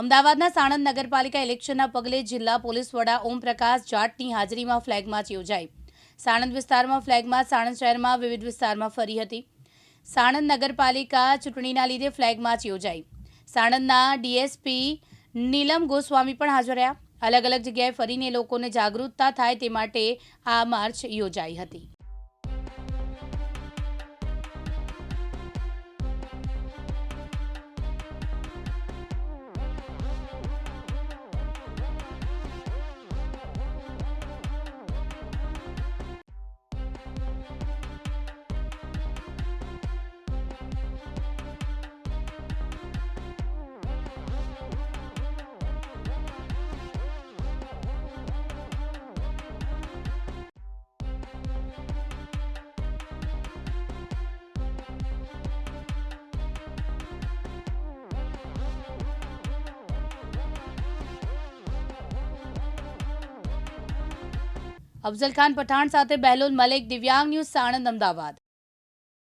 અમદાવાદના સાણંદ નગરપાલિકા ઇલેક્શનના પગલે જિલ્લા પોલીસ વડા ઓમપ્રકાશ જાટની હાજરીમાં ફ્લેગ માર્ચ યોજાઈ. સાણંદ વિસ્તારમાં ફ્લેગ માર્ચ, સાણંદ શહેરમાં વિવિધ વિસ્તારમાં ફરી હતી. સાણંદ નગરપાલિકા ચૂંટણીના લીધે ફ્લેગ માર્ચ યોજાઈ. સાણંદના ડીએસપી નીલમ ગોસ્વામી પણ હાજર રહ્યા. અલગ અલગ જગ્યાએ ફરીને લોકોને જાગૃતતા થાય તે માટે આ માર્ચ યોજાઈ હતી. અફઝલ ખાન પઠાણ સાથે બહેલોલ મલેક દિવ્યાંગ ન્યૂઝ સાણંદ અમદાવાદ